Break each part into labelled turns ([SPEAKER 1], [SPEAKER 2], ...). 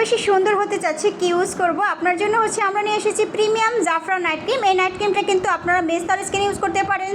[SPEAKER 1] বেশি সুন্দর হতে চাচ্ছে, কি ইউজ করব? আপনার জন্য হচ্ছে আমরা নিয়ে এসেছি প্রিমিয়াম জাফরান নাইট ক্রিম এই নাইট ক্রিমটা কিন্তু আপনারা মেস্তার স্কিনে ইউজ করতে পারেন।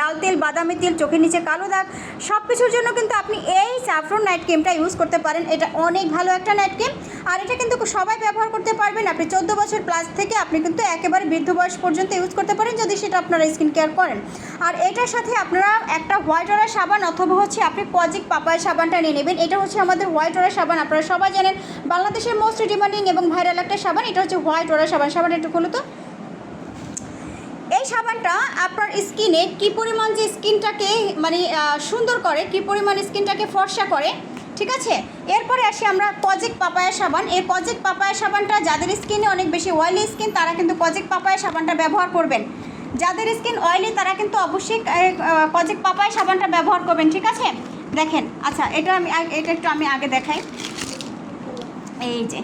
[SPEAKER 1] লাল তেল, বাদামি তেল, চোখের নিচে কালো দাগ সব কিছুর জন্য কিন্তু আপনি এই জাফরান নাইট ক্রিমটা ইউজ করতে পারেন। এটা অনেক ভালো একটা নাইট ক্রিম আর এটা কিন্তু সবাই ব্যবহার করতে পারবেন। আপনি চোদ্দ বছর প্লাস থেকে আপনি কিন্তু একেবারে বৃদ্ধ বয়স পর্যন্ত ইউজ করতে পারেন যদি সেটা আপনারা স্কিন কেয়ার করেন। আর এটার সাথে আপনারা একটা হোয়াইট ওয়াটার সাবান অথবা হচ্ছে আপনি পজিক পাপায় সাবানটা নিয়ে নেবেন। এটা হচ্ছে আমাদের হোয়াইট ওয়াটার সাবান। আপনারা সবাই জানেন, বাংলাদেশের মোস্ট ডিমান্ডিং এবং ভাইরাল একটা সাবান। এটা হচ্ছে হোয়াইট ওয়াটার সাবান। সাবানটা একটু খুলো তো। এই সাবানটা আপনার স্কিনে কি পরিমাণ যে স্কিনটাকে মানে সুন্দর করে, কি পরিমাণ স্কিনটাকে ফর্সা করে ঠিক আছে? এরপরে আসি আমরা কজেক পাপায়া সাবান এই কজেক পাপায়া সাবানটা যাদের স্কিনে অনেক বেশি অয়েলি স্কিন তারা কিন্তু কজেক পাপায়া সাবানটা ব্যবহার করবেন। যাদের স্কিন অয়েলি তারা কিন্তু অবশ্যই কজেক পাপায়া সাবানটা ব্যবহার করবেন, ঠিক আছে? দেখেন আচ্ছা এটা আমি এটা একটু আমি আগে দেখাই। এই যে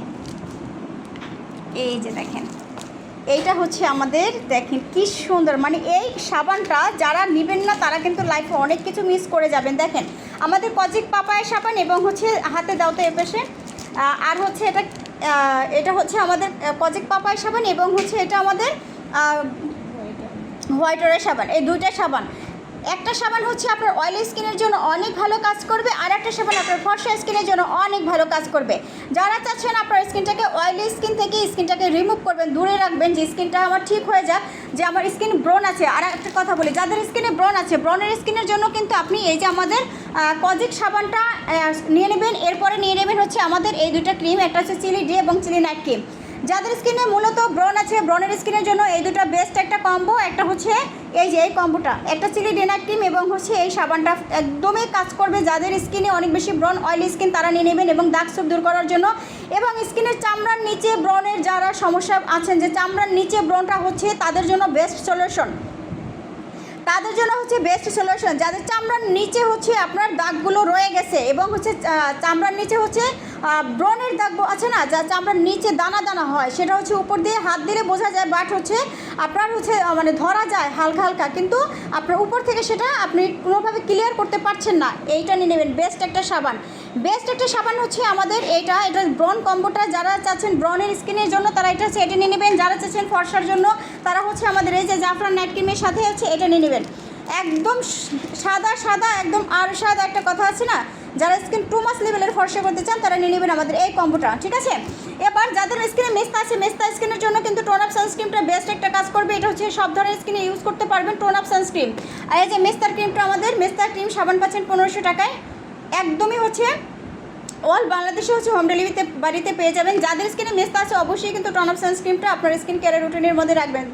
[SPEAKER 1] এই যে দেখেন। এইটা হচ্ছে আমাদের, দেখেন কি সুন্দর মানে এই সাবানটা যারা নেবেন না, তারা কিন্তু লাইফে অনেক কিছু মিস করে যাবেন। দেখেন, আমাদের কজিক পাপায়ের সাবান এবং হচ্ছে হাতে দাও তো এপাশে। আর হচ্ছে এটা এটা হচ্ছে আমাদের কজিক পাপায়ের সাবান এবং হচ্ছে এটা আমাদের হোয়াইটরের সাবান। এই দুইটা সাবান। একটা সাবান হচ্ছে আপনার অয়েলি স্কিনের জন্য অনেক ভালো কাজ করবে, আর একটা সাবান আপনার ফর্সা স্কিনের জন্য অনেক ভালো কাজ করবে। যারা চাচ্ছেন আপনার স্কিনটাকে অয়েলি স্কিন থেকে স্কিনটাকে রিমুভ করবেন, দূরে রাখবেন, যে স্কিনটা আমার ঠিক হয়ে যাক, যে আমার স্কিন ব্রন আছে। আর একটা কথা বলি, যাদের স্কিনে ব্রন আছে ব্রনের স্কিনের জন্য কিন্তু আপনি এই যে আমাদের কজিক সাবানটা নিয়ে নেবেন, এরপরে নিয়ে নেবেন হচ্ছে আমাদের এই দুইটা ক্রিম একটা হচ্ছে চিলি ডি এবং চিলি নাইট ক্রিম যাদের স্কিনে মূলত ব্রন আছে ব্রনের স্কিনের জন্য এই দুটো বেস্ট একটা কম্বো একটা হচ্ছে এই যে এই কম্বোটা একটা চিলি ডেনার ক্রিম এবং হচ্ছে এই সাবানটা একদমই কাজ করবে যাদের স্কিনে অনেক বেশি ব্রন অয়েলি স্কিন তারা নিয়ে নেবেন এবং দাগ সুপ দূর করার জন্য। এবং স্কিনের চামড়ার নিচে ব্রনের যারা সমস্যা আছেন, যে চামড়ার নিচে ব্রনটা হচ্ছে তাদের জন্য বেস্ট সলিউশন তাদের জন্য হচ্ছে বেস্ট সলিউশন যাদের চামড়ার নিচে হচ্ছে আপনার দাগগুলো রয়ে গেছে এবং হচ্ছে চামড়ার নিচে হচ্ছে ব্রনের দাগ আছে না, যা চামড়ার নিচে দানা দানা হয়, সেটা হচ্ছে উপর দিয়ে হাত দিলে বোঝা যায় বাট হচ্ছে আপনার হচ্ছে মানে ধরা যায় হালকা হালকা। কিন্তু আপনার উপর থেকে সেটা আপনি কোনোভাবে ক্লিয়ার করতে পারছেন না। এইটা নিয়ে নেবেন বেস্ট একটা সাবান। বেস্ট একটা সাবান হচ্ছে আমাদের এটা এটা ব্রন কম্বোটা। যারা চাচ্ছেন ব্রনের স্কিনের জন্য, তারা এটা হচ্ছে এটা নিয়ে নেবেন। যারা চাচ্ছেন ফর্সার জন্য, তারা হচ্ছে আমাদের এই যে জাফরান নাইট ক্রিমের সাথে হচ্ছে এটা নিয়ে নেবেন। একদম সাদা সাদা, একদম আর সাদা একটা কথা আছে না? যারা স্কিন টু মাস লেভেলের ফর্সা করতে চান, তারা নিয়ে নেবেন আমাদের এই কম্বোটা, ঠিক আছে? এবার যাদের স্কিনে মেস্তা আছে, মেস্তা স্কিনের জন্য কিন্তু টোন আপ সানস্ক্রিমটা বেস্ট একটা কাজ করবে। এটা হচ্ছে সব ধরনের স্কিনে ইউজ করতে পারবেন টোন আপ সানস্ক্রিম আর এই যে মেস্তার ক্রিমটা আমাদের, মেস্তার ক্রিম সাবান পাচ্ছেন পনেরোশো টাকায়। একদমই হচ্ছে অল বাংলাদেশে হচ্ছে হোম ডেলিভারিতে বাড়িতে পেয়ে যাবেন। যাদের স্কিনে মেস্তা আছে, অবশ্যই কিন্তু টন অফ সানস্ক্রিমটা আপনার স্কিন কেয়ারের রুটিনের মধ্যে রাখবেন।